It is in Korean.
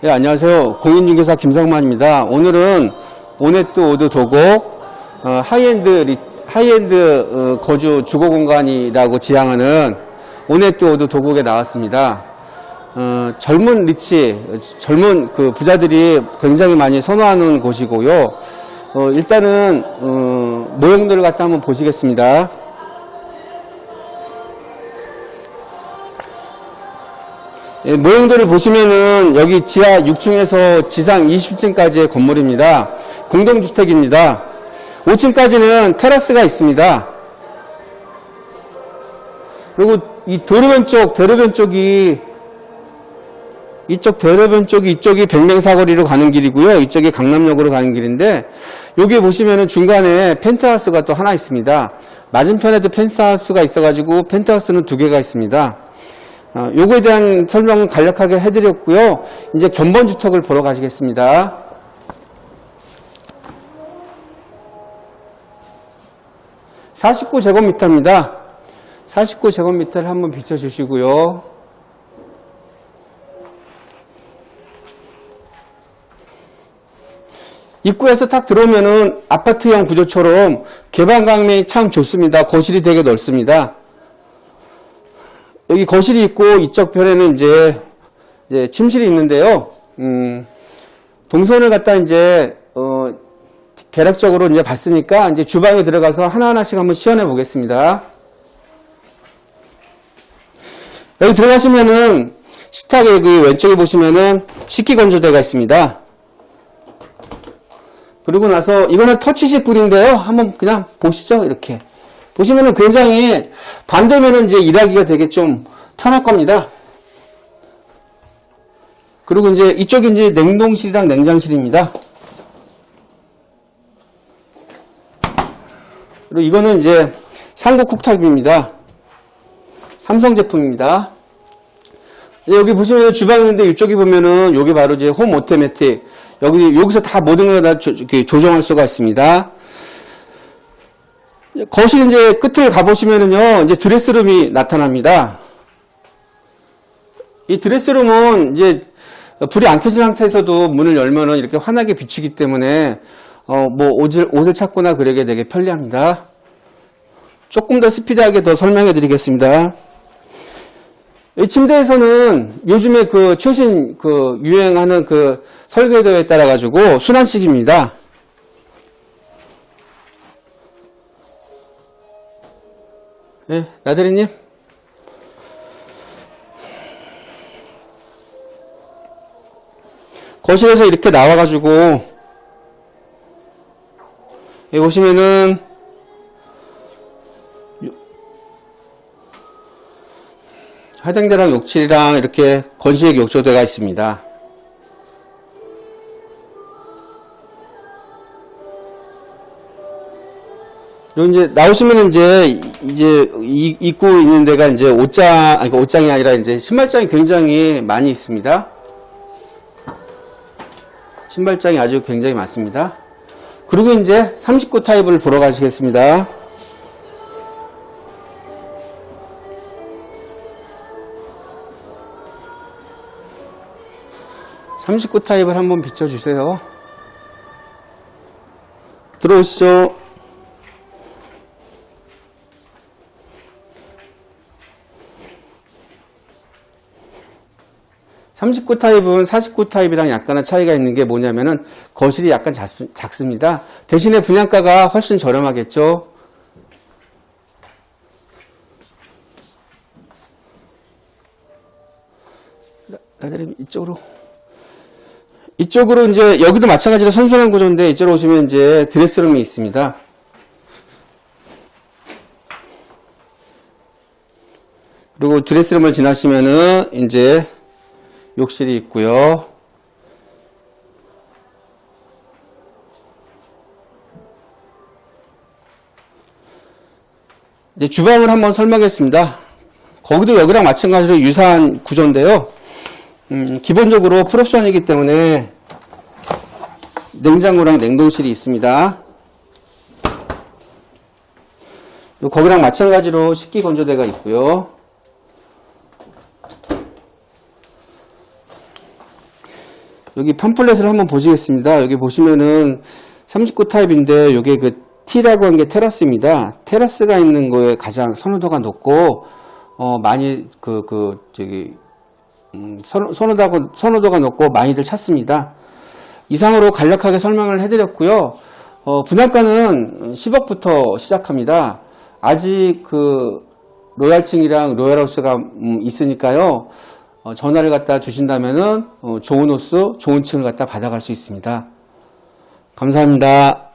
네, 안녕하세요. 공인중개사 김성만입니다. 오늘은 오네트 오드 도곡 어, 하이엔드 리- 하이엔드 어, 거주 주거 공간이라고 지향하는 오네트 오드 도곡에 나왔습니다. 어, 젊은 리치, 어, 젊은 그 부자들이 굉장히 많이 선호하는 곳이고요. 어, 일단은 어, 모형들을 갖다 한번 보시겠습니다. 모형들을 보시면은 여기 지하 6층에서 지상 20층까지의 건물입니다. 공동주택입니다. 5층까지는 테라스가 있습니다. 그리고 이 도로변 쪽, 대로변 쪽이 이쪽 대로변 쪽이 이쪽이 백맹사거리로 가는 길이고요. 이쪽이 강남역으로 가는 길인데 여기 보시면은 중간에 펜트하우스가 또 하나 있습니다. 맞은편에도 펜트하우스가 있어가지고 펜트하우스는 두 개가 있습니다. 어, 요거에 대한 설명은 간략하게 해드렸고요. 이제 견본 주택을 보러 가시겠습니다. (49제곱미터입니다) 49제곱미터를 한번 비춰주시고요. 입구에서 딱 들어오면은 아파트형 구조처럼 개방감이 참 좋습니다. 거실이 되게 넓습니다. 여기 거실이 있고 이쪽 편에는 이제 이제 침실이 있는데요. 음, 동선을 갖다 이제 어, 대략적으로 이제 봤으니까 이제 주방에 들어가서 하나하나씩 한번 시연해 보겠습니다. 여기 들어가시면은 식탁에 여기 왼쪽에 보시면은 식기 건조대가 있습니다. 그리고 나서 이거는 터치식 꿀인데요. 한번 그냥 보시죠. 이렇게. 보시면은 굉장히 반대면은 이제 일하기가 되게 좀 편할 겁니다. 그리고 이제 이쪽이 이제 냉동실이랑 냉장실입니다. 그리고 이거는 이제 삼국 쿡탑입니다. 삼성 제품입니다. 네, 여기 보시면 주방이 있는데 이쪽에 보면은 여기 바로 이제 홈 오토매틱 여기 여기서 다 모든 걸 다 조정할 수가 있습니다. 거실 이제 끝을 가보시면은요, 이제 드레스룸이 나타납니다. 이 드레스룸은 이제 불이 안 켜진 상태에서도 문을 열면은 이렇게 환하게 비추기 때문에 어, 뭐 옷을, 옷을 찾거나 그러게 되게 편리합니다. 조금 더 스피드하게 더 설명해 드리겠습니다. 이 침대에서는 요즘에 그 최신 그 유행하는 그 설계도에 따라 가지고 순환식입니다. 네, 나대리님. 거실에서 이렇게 나와가지고, 여기 보시면은, 요- 화장대랑 욕실이랑 이렇게 건식 욕조대가 있습니다. 여기 이제 나오시면 이제 이제 이- 입고 있는 데가 이제 옷장 아니 그 옷장이 아니라 이제 신발장이 굉장히 많이 있습니다. 신발장이 아주 굉장히 많습니다. 그리고 이제 39 타입을 보러 가시겠습니다. (39) 타입을 한번 비춰주세요 들어오시죠 39 타입은 49 타입이랑 약간의 차이가 있는 게 뭐냐면은 거실이 약간 작, 작습니다. 대신에 분양가가 훨씬 저렴하겠죠. 나- 나들이 이쪽으로 이쪽으로 이제 여기도 마찬가지로 선순환 구조인데 이쪽으로 오시면 이제 드레스룸이 있습니다. 그리고 드레스룸을 지나시면은 이제 욕실이 있고요. 이제 주방을 한번 설명했습니다. 거기도 여기랑 마찬가지로 유사한 구조인데요. 음, 기본적으로 풀옵션이기 때문에 냉장고랑 냉동실이 있습니다. 요 거기랑 마찬가지로 식기 건조대가 있고요. 여기 팜플렛을 한번 보시겠습니다. 여기 보시면은 39 타입인데 이게 그 T라고 한 게 테라스입니다. 테라스가 있는 거에 가장 선호도가 높고 어 많이 그그 저기 음, 선, 선호도가 선호도가 높고 많이들 찾습니다. 이상으로 간략하게 설명을 해드렸고요. 어, 분양가는 10억부터 시작합니다. 아직 그 로얄층이랑 로얄하우스가 음, 있으니까요. 어, 전화를 갖다 주신다면은 어, 좋은 호수, 좋은 층을 갖다 받아갈 수 있습니다. 감사합니다.